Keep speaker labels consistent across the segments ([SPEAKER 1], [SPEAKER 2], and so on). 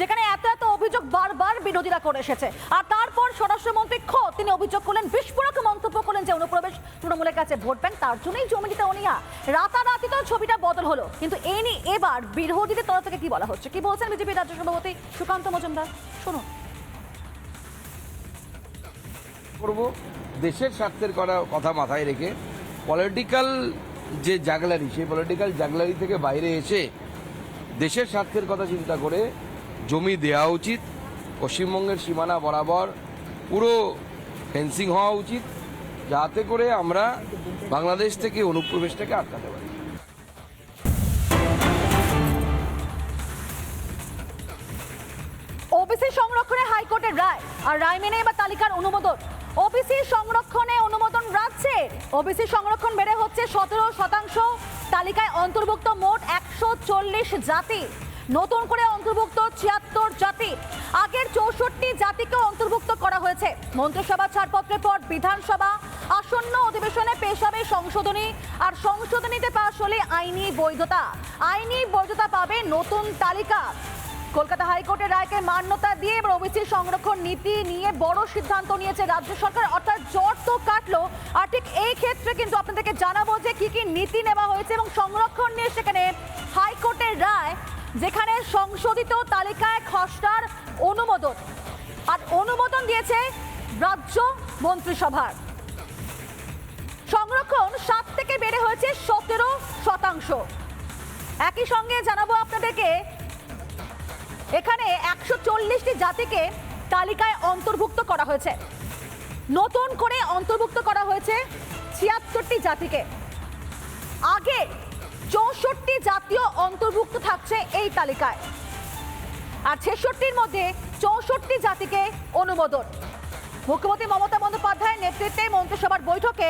[SPEAKER 1] যেখানে এত এত অভিযোগ বারবার বিরোধীরা করে এসেছে। আর তারপর স্বরাষ্ট্রমন্ত্রী খোদ তিনি অভিযোগ করলেন, বিস্ফোরক মন্তব্য করলেন যে অনুপ্রবেশ তৃণমূলের কাছে ভোট ব্যাংক, তার জন্যই জমি দিতে অনিয়া। রাতারাতি তো ছবিটা বদল হলো। কিন্তু এই নিয়ে এবার বিরোধীদের তরফ থেকে কি বলা হচ্ছে? কি বলছেন বিজেপি রাজ্য সভাপতি সুকান্ত মজুমদার? শুনুন।
[SPEAKER 2] করব, দেশের স্বার্থের করা কথা মাথায় রেখে পলিটিক্যাল যে জাগলারি সেই পলিটিক্যাল জাগলারি থেকে বাইরে এসে দেশের স্বার্থের কথা চিন্তা করে জমি দেওয়া উচিত, পশ্চিমবঙ্গের সীমানা বরাবর পুরো ফেন্সিং হওয়া উচিত, যাতে করে আমরা বাংলাদেশ থেকে, অনুপ্রবেশটাকে আটকাতে পারি।
[SPEAKER 1] ওবিসি সংরক্ষণে হাইকোর্টের রায়। আর রায় মেনে এবার তালিকার অনুমোদন। ওবিসি সংরক্ষণে অনুমোদন রাজ্যের ওবিসি সংরক্ষণ বেড়ে হচ্ছে সতেরো শতাংশ। তালিকায় অন্তর্ভুক্ত মোট একশো চল্লিশ জাতি। নতুন করে অন্তর্ভুক্ত জাতিকে অন্তর্ভুক্ত করা হয়েছে। মন্ত্রিসভা ছাড়পত্রের পর বিধানসভা আসন্ন অধিবেশনে পেশ হবে সংশোধনী আর সংশোধনীতে পাশ হলে আইনি বৈধতা। আইনি বৈধতা পাবে নতুন তালিকা। কলকাতা হাইকোর্টের রায়কে মান্যতা দিয়ে এবার ওবিসি সংরক্ষণ নীতি নিয়ে বড় সিদ্ধান্ত নিয়েছে রাজ্য সরকার। অর্থাৎ জ্বর তো কাটলো। আর ঠিক এই ক্ষেত্রে কিন্তু আপনাদেরকে জানাব যে কি কি নীতি নেওয়া হয়েছে এবং সংরক্ষণ নিয়ে সেখানে হাইকোর্টের রায়, যেখানে সংশোধিত তালিকায় খসড়ার অনুমোদন। অনুমোদন দিয়েছে রাজ্য মন্ত্রিসভার। সংরক্ষণ সাত থেকে বেড়ে হয়েছে সতেরো শতাংশ। একই সঙ্গে জানাব আপনাদেরকে, এখানে একশো চল্লিশটি জাতিকে তালিকায় অন্তর্ভুক্ত করা হয়েছে। নতুন করে অন্তর্ভুক্ত করা হয়েছে ছিয়াত্তরটি জাতিকে। আগে চৌষট্টি জাতীয় অন্তর্ভুক্ত থাকছে এই তালিকায়। আর ছেষট্টির মধ্যে চৌষট্টি জাতিকে অনুমোদন। মুখ্যমন্ত্রী মমতা বন্দ্যোপাধ্যায়ের নেতৃত্বে মন্ত্রিসভার বৈঠকে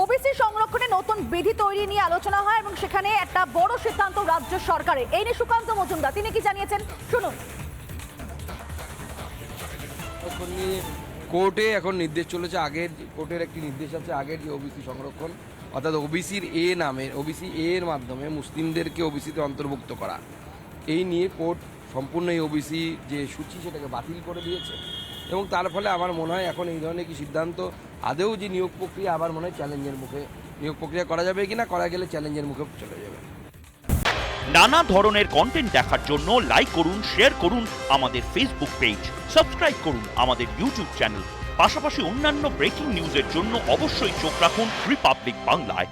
[SPEAKER 1] ওবিসি সংরক্ষণে নতুন বিধি তৈরি নিয়ে আলোচনা হয় এবং সেখানে একটা বড় সিদ্ধান্ত রাজ্য সরকারের। এই নিয়ে সুকান্ত মজুমদার, তিনি কি জানিয়েছেন? শুনুন।
[SPEAKER 2] কোর্টে এখন নির্দেশ চলেছে, আগের কোর্টের একটি নির্দেশ আছে, আগের যে ওবিসি সংরক্ষণ, অর্থাৎ ওবিসির এ নামে ওবিসি এর মাধ্যমে মুসলিমদেরকে ওবিসিতে অন্তর্ভুক্ত করা। এই নিয়ে কোর্ট সম্পূর্ণ এই ওবিসি যে সূচি সেটাকে বাতিল করে দিয়েছে। এবং তার ফলে আমার মনে হয় এখন এই ধরনের কি সিদ্ধান্ত আদেও যে নিয়োগ প্রক্রিয়া আবার মনে হয় চ্যালেঞ্জের মুখে, নিয়োগ প্রক্রিয়া করা যাবে কিনা, করা গেলে চ্যালেঞ্জের মুখে চলে যাবে।
[SPEAKER 3] নানা ধরনের কন্টেন্ট দেখার জন্য লাইক করুন শেয়ার করুন আমাদের ফেসবুক পেজ সাবস্ক্রাইব করুন আমাদের ইউটিউব চ্যানেল পাশাপাশি অন্যান্য ব্রেকিং নিউজের জন্য অবশ্যই চোখ রাখুন রিপাবলিক বাংলায়